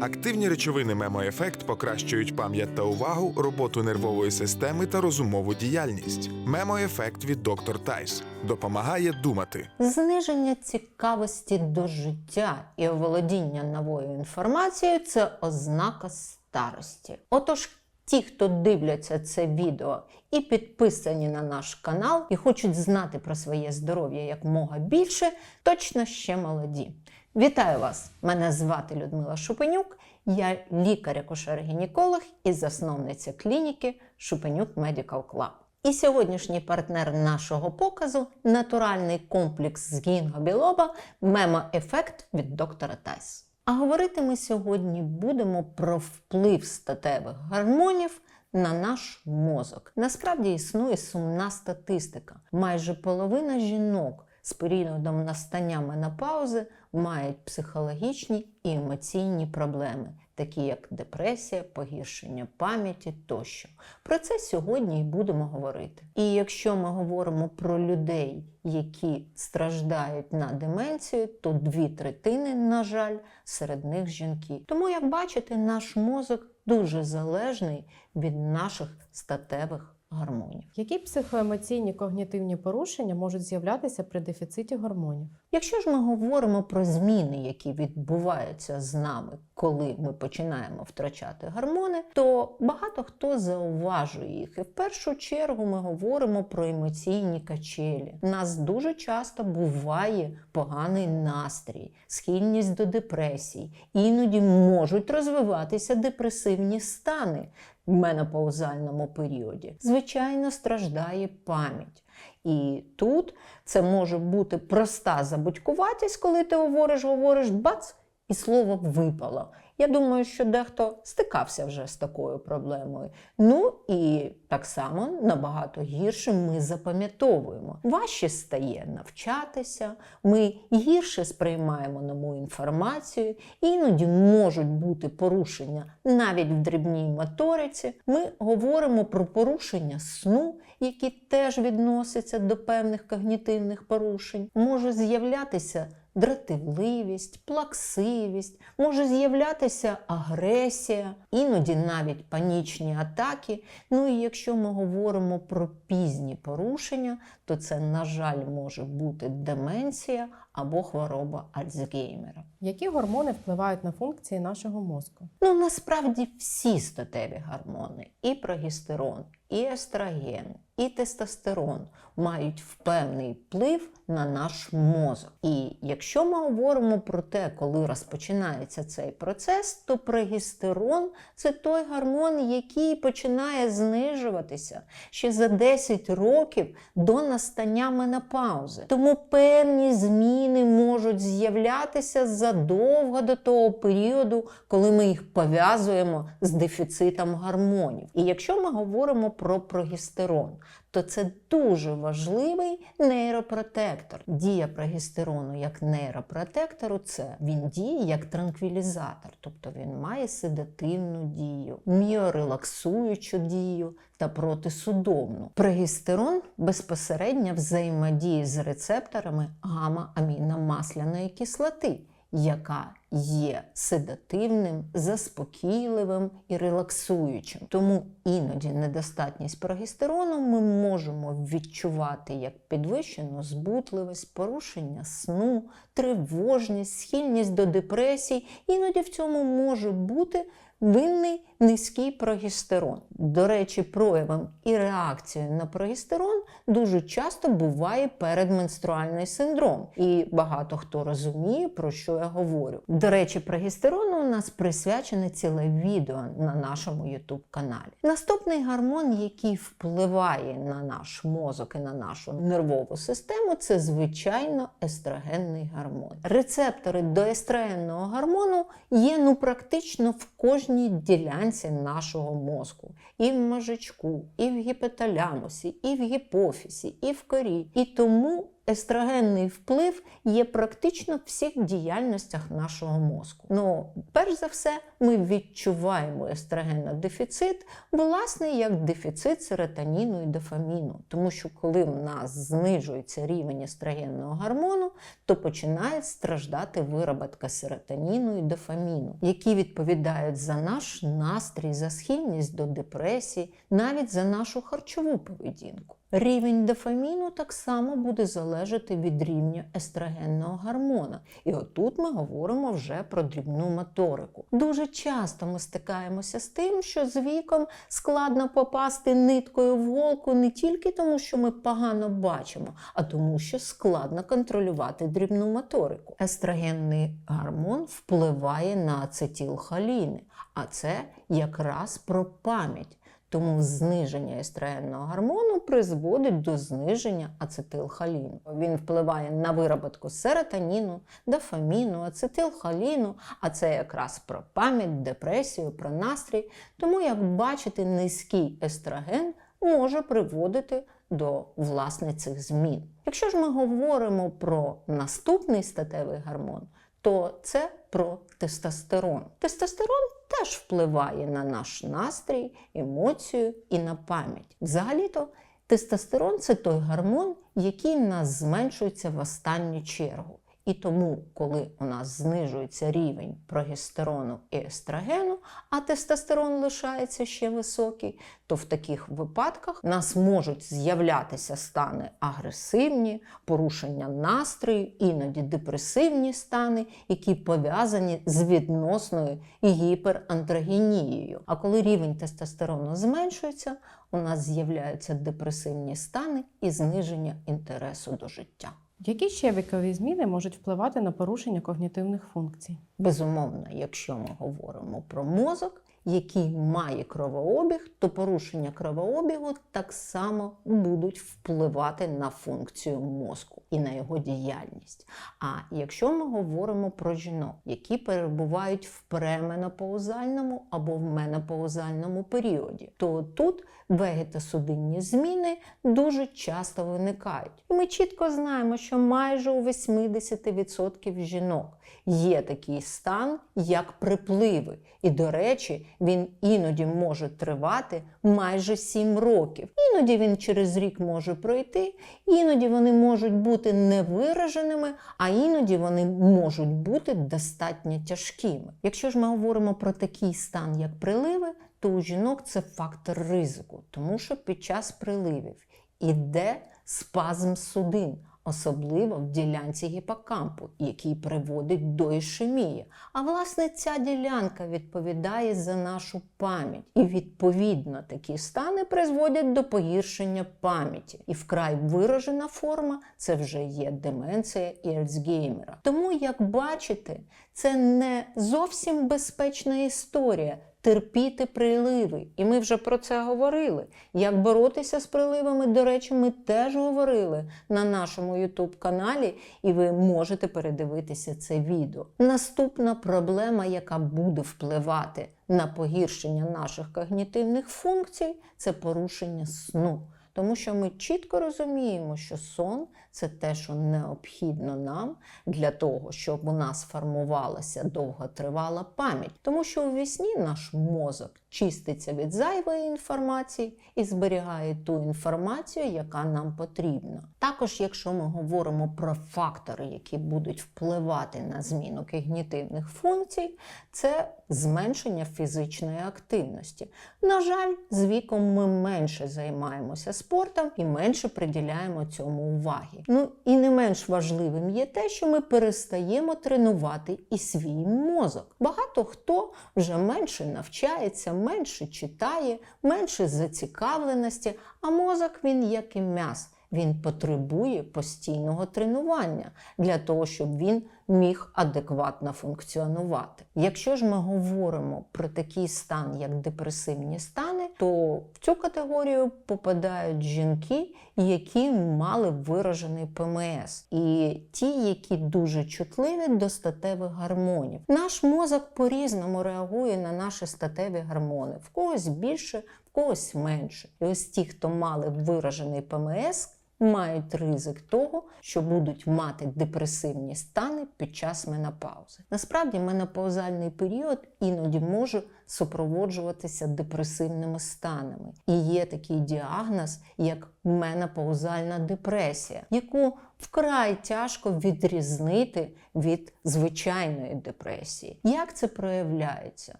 Активні речовини мемоефект покращують пам'ять та увагу, роботу нервової системи та розумову діяльність. Мемоефект від доктор Тайс допомагає думати. Зниження цікавості до життя і оволодіння новою інформацією це ознака старості. Отож, ті, хто дивляться це відео і підписані на наш канал, і хочуть знати про своє здоров'я якмога більше, точно ще молоді. Вітаю вас! Мене звати Людмила Шупенюк. Я лікар-акушер-гінеколог і засновниця клініки Шупенюк Medical Club. І сьогоднішній партнер нашого показу натуральний комплекс з гінгобілоба Мемо-ефект від доктора Тайс. А говорити ми сьогодні будемо про вплив статевих гормонів на наш мозок. Насправді існує сумна статистика. Майже половина жінок з періодом настання менопаузи мають психологічні і емоційні проблеми, такі як депресія, погіршення пам'яті тощо. Про це сьогодні і будемо говорити. І якщо ми говоримо про людей, які страждають на деменцію, то дві третини, на жаль, серед них жінки. Тому, як бачите, наш мозок дуже залежний від наших статевих гормонів. Які психоемоційні когнітивні порушення можуть з'являтися при дефіциті гормонів? Якщо ж ми говоримо про зміни, які відбуваються з нами, коли ми починаємо втрачати гормони, то багато хто зауважує їх. І в першу чергу ми говоримо про емоційні качелі. У нас дуже часто буває поганий настрій, схильність до депресій, іноді можуть розвиватися депресивні стани в менопаузальному періоді. Звичайно, страждає пам'ять. І тут це може бути проста забудькуватість, коли ти говориш, говориш, бац, і слово випало. Я думаю, що дехто стикався вже з такою проблемою. Ну і так само набагато гірше ми запам'ятовуємо. Важче стає навчатися, ми гірше сприймаємо нову інформацію, іноді можуть бути порушення навіть в дрібній моториці. Ми говоримо про порушення сну, які теж відносяться до певних когнітивних порушень. Може з'являтися дратівливість, плаксивість, може з'являтися агресія, іноді навіть панічні атаки. Ну і якщо ми говоримо про пізні порушення, то це, на жаль, може бути деменція або хвороба Альцгеймера. Які гормони впливають на функції нашого мозку? Ну, насправді всі статеві гормони, і прогестерон, і естроген, і тестостерон мають певний вплив на наш мозок. І якщо ми говоримо про те, коли розпочинається цей процес, то прогестерон це той гормон, який починає знижуватися ще за 10 років до настання менопаузи. Тому певні зміни можуть з'являтися задовго до того періоду, коли ми їх пов'язуємо з дефіцитом гормонів. І якщо ми говоримо про прогестерон, то це дуже важливий нейропротектор. Дія прогестерону як нейропротектору це він діє як транквілізатор, тобто він має седативну дію, міорелаксуючу дію та протисудомну. Прогестерон безпосередньо взаємодіє з рецепторами гамма-аміномасляної кислоти яка є седативним, заспокійливим і релаксуючим. Тому іноді недостатність прогестерону ми можемо відчувати як підвищену збутливість, порушення сну, тривожність, схильність до депресій. Іноді в цьому може бути винний низький прогестерон. До речі, проявом і реакцією на прогестерон дуже часто буває передменструальний синдром. І багато хто розуміє, про що я говорю. До речі, прогестерону у нас присвячене ціле відео на нашому YouTube каналі. Наступний гормон, який впливає на наш мозок і на нашу нервову систему, це звичайно естрогенний гормон. Рецептори до естрогенного гормону є ну практично в кожній ділянці нашого мозку. І в мозжечку, і в гіпоталямусі, і в гіпофісі, і в корі. І тому Естрогенний вплив є практично в всіх діяльностях нашого мозку. Ну, перш за все, ми відчуваємо естрогенодефіцит, власне, як дефіцит серотоніну і дофаміну. Тому що коли в нас знижується рівень естрогенного гормону, то починає страждати вироботка серотоніну і дофаміну, які відповідають за наш настрій, за схильність до депресії, навіть за нашу харчову поведінку. Рівень дофаміну так само буде залежати від рівня естрогенного гормона. І отут ми говоримо вже про дрібну моторику. Дуже часто ми стикаємося з тим, що з віком складно попасти ниткою в голку не тільки тому, що ми погано бачимо, а тому, що складно контролювати дрібну моторику. Естрогенний гормон впливає на ацетилхоліни, а це якраз про пам'ять. Тому зниження естрогенного гормону призводить до зниження ацетилхоліну. Він впливає на вироботку серотоніну, дофаміну, ацетилхоліну, а це якраз про пам'ять, депресію, про настрій. Тому, як бачите, низький естроген може приводити до власне цих змін. Якщо ж ми говоримо про наступний статевий гормон, то це про тестостерон. Тестостерон теж впливає на наш настрій, емоцію і на пам'ять. Взагалі-то тестостерон це той гормон, який нас зменшується в останню чергу. І тому, коли у нас знижується рівень прогестерону і естрогену, а тестостерон лишається ще високий, то в таких випадках у нас можуть з'являтися стани агресивні, порушення настрою, іноді депресивні стани, які пов'язані з відносною гіперандрогенією. А коли рівень тестостерону зменшується, у нас з'являються депресивні стани і зниження інтересу до життя. Які ще вікові зміни можуть впливати на порушення когнітивних функцій? Безумовно, якщо ми говоримо про мозок, який має кровообіг, то порушення кровообігу так само будуть впливати на функцію мозку і на його діяльність. А якщо ми говоримо про жінок, які перебувають в пременопаузальному або в менопаузальному періоді, то тут вегетосудинні зміни дуже часто виникають. Ми чітко знаємо, що майже у 80% жінок є такий стан, як припливи. І, до речі, він іноді може тривати майже 7 років. Іноді він через рік може пройти, іноді вони можуть бути невираженими, а іноді вони можуть бути достатньо тяжкими. Якщо ж ми говоримо про такий стан, як приливи, то у жінок це фактор ризику, тому що під час приливів іде спазм судин, особливо в ділянці гіпокампу, який приводить до ішемії. А власне ця ділянка відповідає за нашу пам'ять. І відповідно такі стани призводять до погіршення пам'яті. І вкрай виражена форма це вже є деменція і Альцгеймера. Тому, як бачите, це не зовсім безпечна історія терпіти приливи. І ми вже про це говорили. Як боротися з приливами, до речі, ми теж говорили на нашому YouTube каналі, і ви можете передивитися це відео. Наступна проблема, яка буде впливати на погіршення наших когнітивних функцій, це порушення сну. Тому що ми чітко розуміємо, що сон це те, що необхідно нам для того, щоб у нас формувалася довготривала пам'ять. Тому що у вісні наш мозок чиститься від зайвої інформації і зберігає ту інформацію, яка нам потрібна. Також, якщо ми говоримо про фактори, які будуть впливати на зміну когнітивних функцій, це зменшення фізичної активності. На жаль, з віком ми менше займаємося спортом і менше приділяємо цьому уваги. Ну і не менш важливим є те, що ми перестаємо тренувати і свій мозок. Багато хто вже менше навчається, менше читає, менше зацікавленості, а мозок він як і м'яс. Він потребує постійного тренування для того, щоб він міг адекватно функціонувати. Якщо ж ми говоримо про такий стан, як депресивні стани, то в цю категорію попадають жінки, які мали виражений ПМС, і ті, які дуже чутливі до статевих гормонів. Наш мозок по-різному реагує на наші статеві гормони, в когось більше, в когось менше. І ось ті, хто мали виражений ПМС, мають ризик того, що будуть мати депресивні стани під час менопаузи. Насправді, менопаузальний період іноді може супроводжуватися депресивними станами. І є такий діагноз, як менопаузальна депресія, яку вкрай тяжко відрізнити від звичайної депресії. Як це проявляється?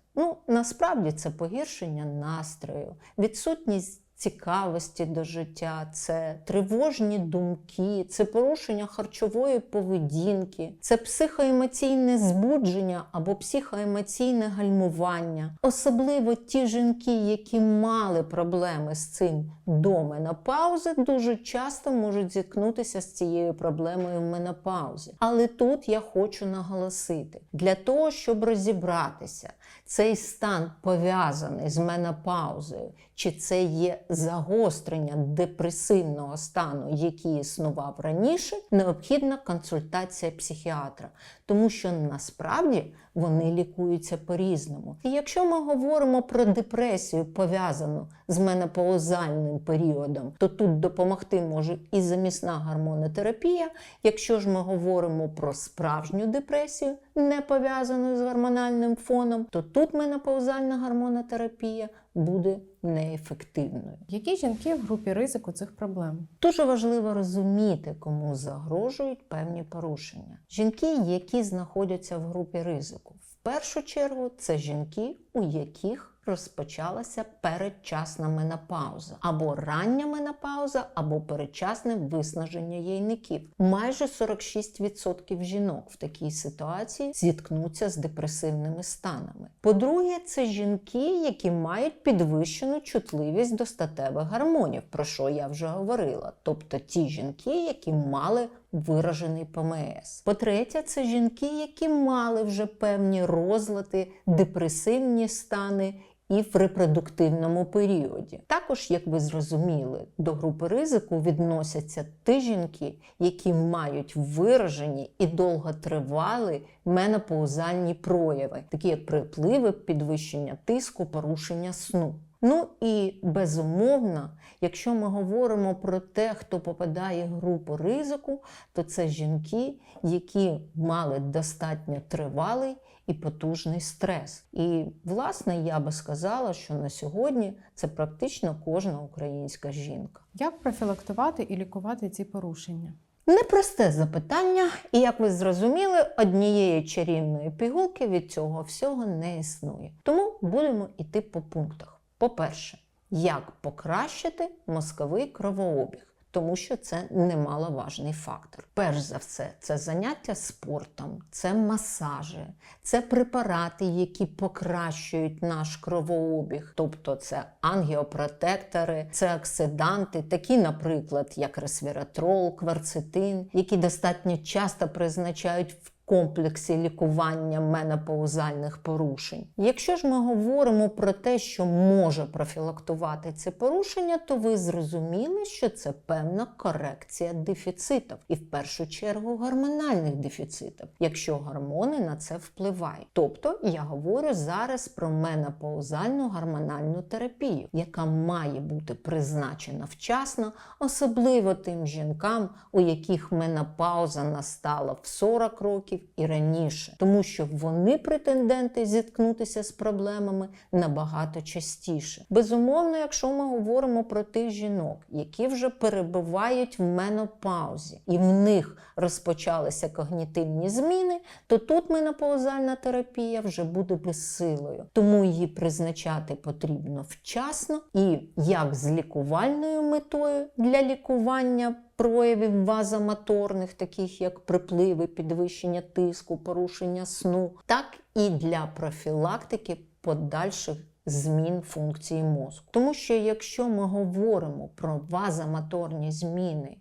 Ну, насправді це погіршення настрою, відсутність цікавості до життя, це тривожні думки, це порушення харчової поведінки, це психоемоційне збудження або психоемоційне гальмування. Особливо ті жінки, які мали проблеми з цим до менопаузи, дуже часто можуть зіткнутися з цією проблемою в менопаузі. Але тут я хочу наголосити: для того, щоб розібратися, цей стан пов'язаний з менопаузою, чи це є загострення депресивного стану, який існував раніше, необхідна консультація психіатра, тому що насправді вони лікуються по-різному. І якщо ми говоримо про депресію, пов'язану з менопаузальним періодом, то тут допомогти може і замісна гормонотерапія. Якщо ж ми говоримо про справжню депресію, не пов'язану з гормональним фоном, то тут менопаузальна гормонотерапія буде неефективною. Які жінки в групі ризику цих проблем? Дуже важливо розуміти, кому загрожують певні порушення. Жінки, які знаходяться в групі ризику, в першу чергу це жінки, у яких розпочалася передчасна менопауза, або рання менопауза, або передчасне виснаження яйників. Майже 46% жінок в такій ситуації зіткнуться з депресивними станами. По-друге, це жінки, які мають підвищену чутливість до статевих гормонів, про що я вже говорила. Тобто ті жінки, які мали виражений ПМС. По-третє, це жінки, які мали вже певні розлади, депресивні стани. І в репродуктивному періоді. Також, як ви зрозуміли, до групи ризику відносяться ті жінки, які мають виражені і довготривалі менопаузальні прояви, такі як припливи, підвищення тиску, порушення сну. Ну і безумовно, якщо ми говоримо про те, хто попадає в групу ризику, то це жінки, які мали достатньо тривалий і потужний стрес. І, власне, я би сказала, що на сьогодні це практично кожна українська жінка. Як профілактувати і лікувати ці порушення? Непросте запитання, і як ви зрозуміли, однієї чарівної пігулки від цього всього не існує. Тому будемо йти по пунктах. По-перше, як покращити мозковий кровообіг. Тому що це немаловажний фактор. Перш за все, це заняття спортом, це масажі, це препарати, які покращують наш кровообіг, тобто це ангіопротектори, це оксиданти, такі, наприклад, як ресвератрол, кварцетин, які достатньо часто призначають в комплексі лікування менопаузальних порушень. Якщо ж ми говоримо про те, що може профілактувати ці порушення, то ви зрозуміли, що це певна корекція дефіцитів, і в першу чергу гормональних дефіцитів, якщо гормони на це впливають. Тобто я говорю зараз про менопаузальну гормональну терапію, яка має бути призначена вчасно, особливо тим жінкам, у яких менопауза настала в 40 років і раніше, тому що вони претенденти зіткнутися з проблемами набагато частіше. Безумовно, якщо ми говоримо про тих жінок, які вже перебувають в менопаузі, і в них розпочалися когнітивні зміни, то тут менопаузальна терапія вже буде безсилою. Тому її призначати потрібно вчасно і як з лікувальною метою для лікування проявів вазомоторних, таких як припливи, підвищення тиску, порушення сну, так і для профілактики подальших змін функції мозку. Тому що якщо ми говоримо про вазомоторні зміни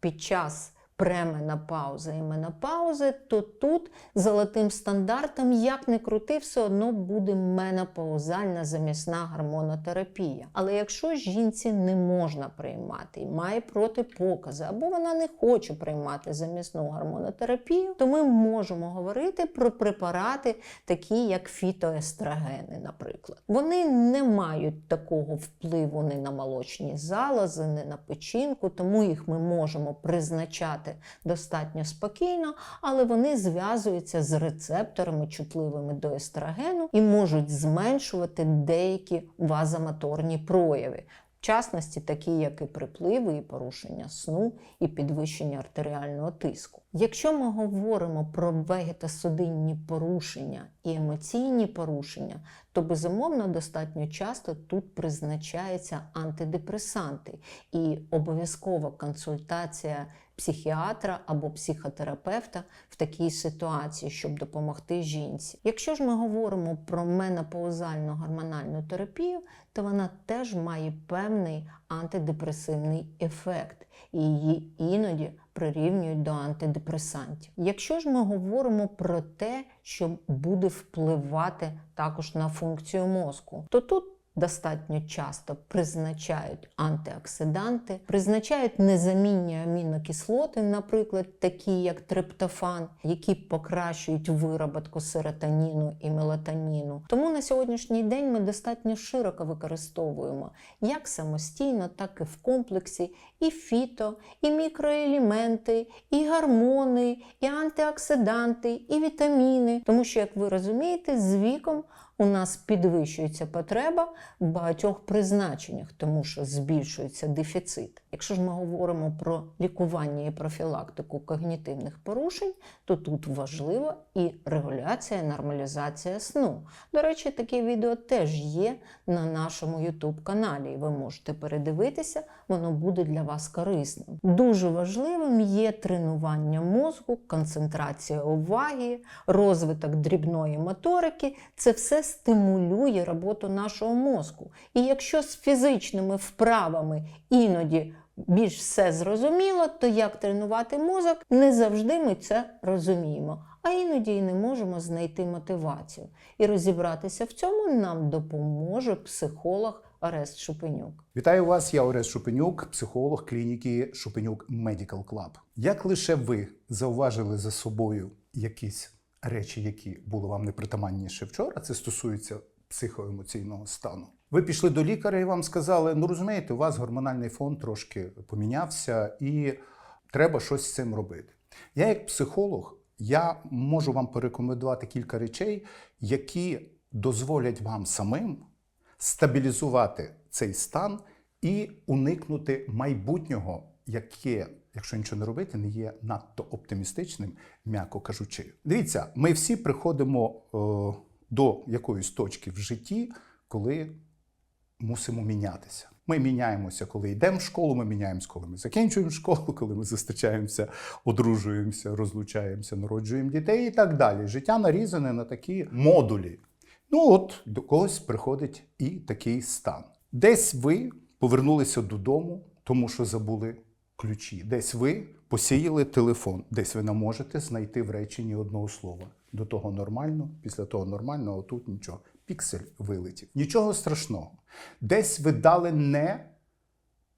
під час пременопаузи і менопаузи, то тут золотим стандартом, як не крути, все одно буде менопаузальна замісна гормонотерапія. Але якщо жінці не можна приймати і має протипокази, або вона не хоче приймати замісну гормонотерапію, то ми можемо говорити про препарати, такі як фітоестрогени, наприклад. Вони не мають такого впливу ні на молочні залози, ні на печінку, тому їх ми можемо призначати достатньо спокійно, але вони зв'язуються з рецепторами, чутливими до естрогену, і можуть зменшувати деякі вазомоторні прояви. В частності, такі як і припливи, і порушення сну, і підвищення артеріального тиску. Якщо ми говоримо про вегетосудинні порушення і емоційні порушення, то безумовно достатньо часто тут призначаються антидепресанти і обов'язкова консультація психіатра або психотерапевта в такій ситуації, щоб допомогти жінці. Якщо ж ми говоримо про менопаузальну гормональну терапію, то вона теж має певний антидепресивний ефект, і її іноді прирівнюють до антидепресантів. Якщо ж ми говоримо про те, що буде впливати також на функцію мозку, то тут достатньо часто призначають антиоксиданти, призначають незамінні амінокислоти, наприклад, такі як триптофан, які покращують вироботку серотоніну і мелатоніну. Тому на сьогоднішній день ми достатньо широко використовуємо як самостійно, так і в комплексі і фіто, і мікроелементи, і гормони, і антиоксиданти, і вітаміни. Тому що, як ви розумієте, з віком у нас підвищується потреба в багатьох призначеннях, тому що збільшується дефіцит. Якщо ж ми говоримо про лікування і профілактику когнітивних порушень, то тут важлива і регуляція, нормалізація сну. До речі, таке відео теж є на нашому YouTube каналі, ви можете передивитися, воно буде для вас корисним. Дуже важливим є тренування мозку, концентрація уваги, розвиток дрібної моторики. Це все стимулює роботу нашого мозку. І якщо з фізичними вправами іноді більш все зрозуміло, то як тренувати мозок, не завжди ми це розуміємо. А іноді і не можемо знайти мотивацію. І розібратися в цьому нам допоможе психолог Орест Шупенюк. Вітаю вас, я Орест Шупенюк, психолог клініки Шупенюк Medical Club. Як лише ви зауважили за собою якісь речі, які були вам непритаманні ще вчора, це стосується психоемоційного стану. Ви пішли до лікаря і вам сказали: ну розумієте, у вас гормональний фон трошки помінявся, і треба щось з цим робити. Я, як психолог, я можу вам порекомендувати кілька речей, які дозволять вам самим стабілізувати цей стан і уникнути майбутнього, яке, якщо нічого не робити, не є надто оптимістичним, м'яко кажучи. Дивіться, ми всі приходимо е, до якоїсь точки в житті, коли мусимо мінятися. Ми міняємося, коли йдемо в школу, ми міняємося, коли ми закінчуємо школу, коли ми зустрічаємося, одружуємося, розлучаємося, народжуємо дітей і так далі. Життя нарізане на такі модулі. Ну от до когось приходить і такий стан. Десь ви повернулися додому, тому що забули ключі. Десь ви посіяли телефон, десь ви не можете знайти в реченні одного слова. До того нормально, після того нормально, а тут нічого. Піксель вилетів. Нічого страшного. Десь ви дали не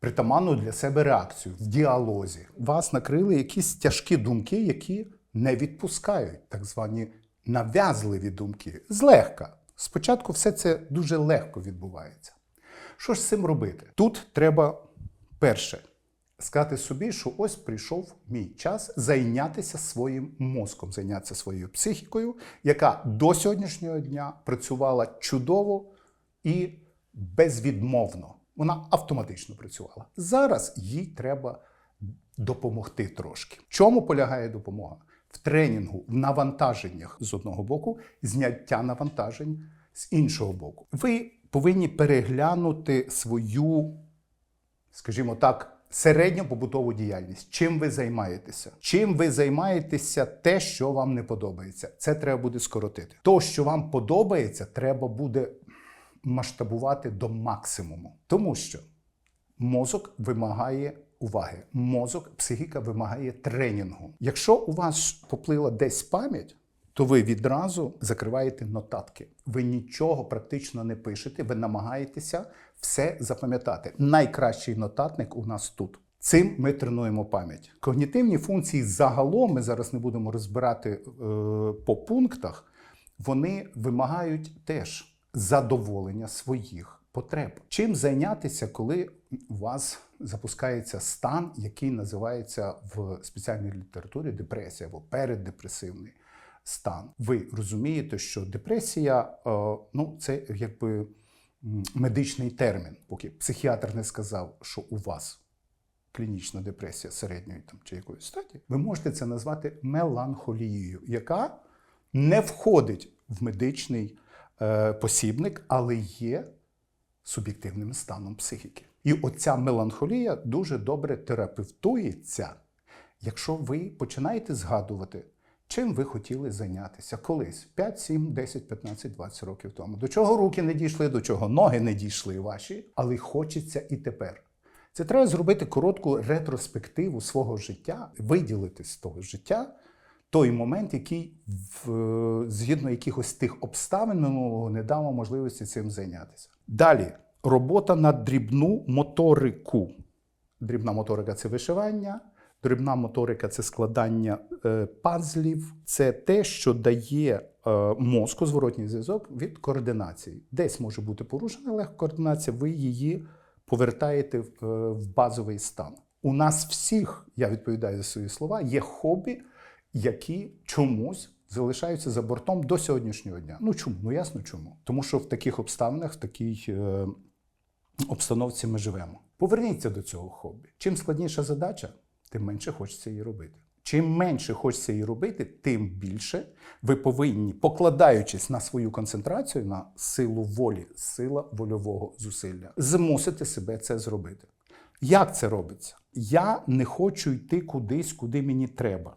притаманну для себе реакцію в діалозі. Вас накрили якісь тяжкі думки, які не відпускають, так звані нав'язливі думки. Злегка. Спочатку все це дуже легко відбувається. Що ж з цим робити? Тут треба перше сказати собі, що ось прийшов мій час зайнятися своїм мозком, зайнятися своєю психікою, яка до сьогоднішнього дня працювала чудово і безвідмовно. Вона автоматично працювала. Зараз їй треба допомогти трошки. В чому полягає допомога? В тренінгу, в навантаженнях з одного боку, зняття навантажень з іншого боку. Ви повинні переглянути свою, скажімо так, середньопобутову діяльність. Чим ви займаєтеся? Чим ви займаєтеся те, що вам не подобається? Це треба буде скоротити. То, що вам подобається, треба буде масштабувати до максимуму. Тому що мозок вимагає уваги. Мозок, психіка вимагає тренінгу. Якщо у вас поплила десь пам'ять, то ви відразу закриваєте нотатки. Ви нічого практично не пишете, ви намагаєтеся все запам'ятати. Найкращий нотатник у нас тут. Цим ми тренуємо пам'ять. Когнітивні функції загалом ми зараз не будемо розбирати е, по пунктах. Вони вимагають теж задоволення своїх потреб. Чим зайнятися, коли у вас запускається стан, який називається в спеціальній літературі депресія або переддепресивний стан? Ви розумієте, що депресія е, ну, це якби медичний термін, поки психіатр не сказав, що у вас клінічна депресія середньої там, чи якоїсь статі, ви можете це назвати меланхолією, яка не входить в медичний е, посібник, але є суб'єктивним станом психіки. І оця меланхолія дуже добре терапевтується, якщо ви починаєте згадувати, чим ви хотіли зайнятися колись 5, 7, 10, 15, 20 років тому. До чого руки не дійшли, до чого ноги не дійшли ваші, але хочеться і тепер. Це треба зробити коротку ретроспективу свого життя, виділити з того життя той момент, який в, згідно якихось тих обставин минулого не дав можливості цим зайнятися. Далі робота на дрібну моторику. Дрібна моторика це вишивання, дрібна моторика це складання е, пазлів. Це те, що дає е, мозку зворотній зв'язок від координації. Десь може бути порушена легка координація, ви її повертаєте е, в базовий стан. У нас всіх, я відповідаю за свої слова, є хобі, які чомусь залишаються за бортом до сьогоднішнього дня. Ну чому? Ну ясно чому. Тому що в таких обставинах, в такій е, обстановці ми живемо. Поверніться до цього хобі. Чим складніша задача, тим менше хочеться її робити. Чим менше хочеться її робити, тим більше ви повинні, покладаючись на свою концентрацію, на силу волі, сила вольового зусилля, змусити себе це зробити. Як це робиться? Я не хочу йти кудись, куди мені треба.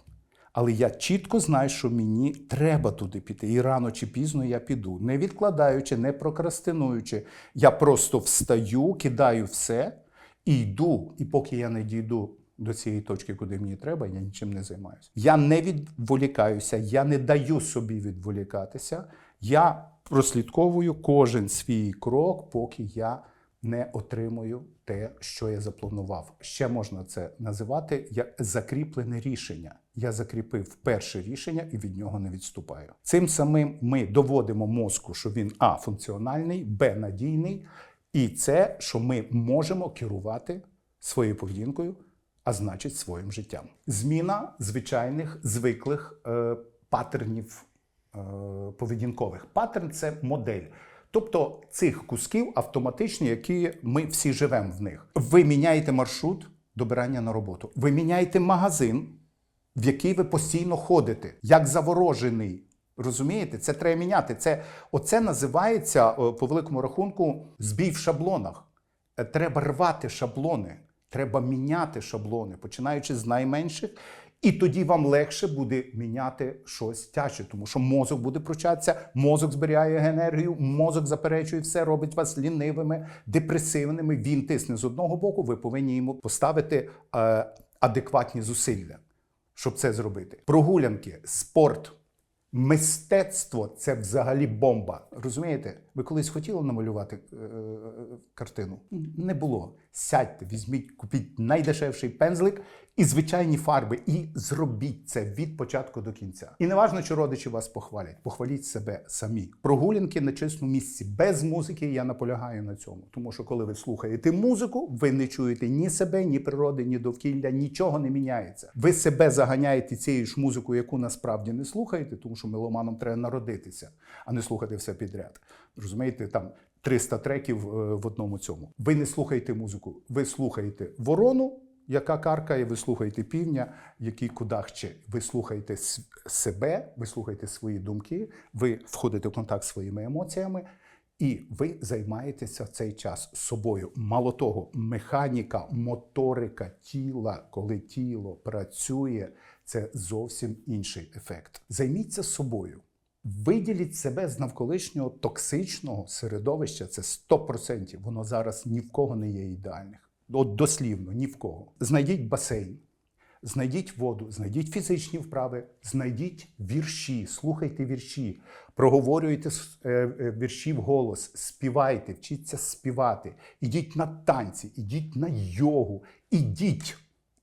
Але я чітко знаю, що мені треба туди піти. І рано чи пізно я піду, не відкладаючи, не прокрастинуючи. Я просто встаю, кидаю все і йду. І поки я не дійду до цієї точки, куди мені треба, я нічим не займаюся. Я не відволікаюся, я не даю собі відволікатися. Я прослідковую кожен свій крок, поки я не отримую те, що я запланував. Ще можна це називати як закріплене рішення. Я закріпив перше рішення і від нього не відступаю. Цим самим ми доводимо мозку, що він а функціональний, б надійний, і це, що ми можемо керувати своєю поведінкою, а значить своїм життям. Зміна звичайних звиклих е, паттернів е, поведінкових. Паттерн це модель. Тобто цих кусків автоматичні, які ми всі живемо в них. Ви міняєте маршрут добирання на роботу. Ви міняєте магазин, в який ви постійно ходите, як заворожений. Розумієте, це треба міняти. Це оце називається по великому рахунку збій в шаблонах. Е, Треба рвати шаблони, треба міняти шаблони, починаючи з найменших. І тоді вам легше буде міняти щось тяжче, тому що мозок буде пручатися, мозок зберігає енергію, мозок заперечує все, робить вас лінивими, депресивними. Він тисне з одного боку, ви повинні йому поставити е, адекватні зусилля, щоб це зробити. Прогулянки, спорт, мистецтво це взагалі бомба. Розумієте? Ви колись хотіли намалювати е, картину? Не було. Сядьте, візьміть, купіть найдешевший пензлик і звичайні фарби, і зробіть це від початку до кінця. І не важно, чи родичі вас похвалять, похваліть себе самі. Прогулянки на чистому місці без музики. Я наполягаю на цьому. Тому що коли ви слухаєте музику, ви не чуєте ні себе, ні природи, ні довкілля, нічого не міняється. Ви себе заганяєте цією ж музикою, яку насправді не слухаєте, тому що меломаном треба народитися, а не слухати все підряд. Розумієте, там 300 треків е, в одному цьому. Ви не слухаєте музику, ви слухаєте ворону, яка каркає, ви слухаєте півня, який кудахче. Ви слухаєте себе, ви слухаєте свої думки, ви входите в контакт з своїми емоціями. І ви займаєтеся в цей час собою. Мало того, механіка, моторика тіла, коли тіло працює, це зовсім інший ефект. Займіться собою. Виділіть себе з навколишнього токсичного середовища. Це 100%. Воно зараз ні в кого не є ідеальних. От дослівно, ні в кого. Знайдіть басейн, знайдіть воду, знайдіть фізичні вправи, знайдіть вірші, слухайте вірші, проговорюйте е, е, вірші вголос, співайте, вчіться співати, ідіть на танці, ідіть на йогу, ідіть,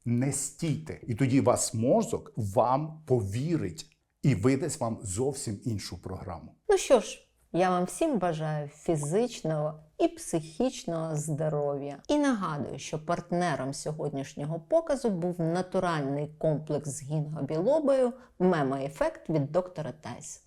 не стійте. І тоді вас мозок вам повірить і видасть вам зовсім іншу програму. Ну що ж, я вам всім бажаю фізичного і психічного здоров'я. І нагадую, що партнером сьогоднішнього показу був натуральний комплекс з гінгобілобою мема ефект від доктора Тайс.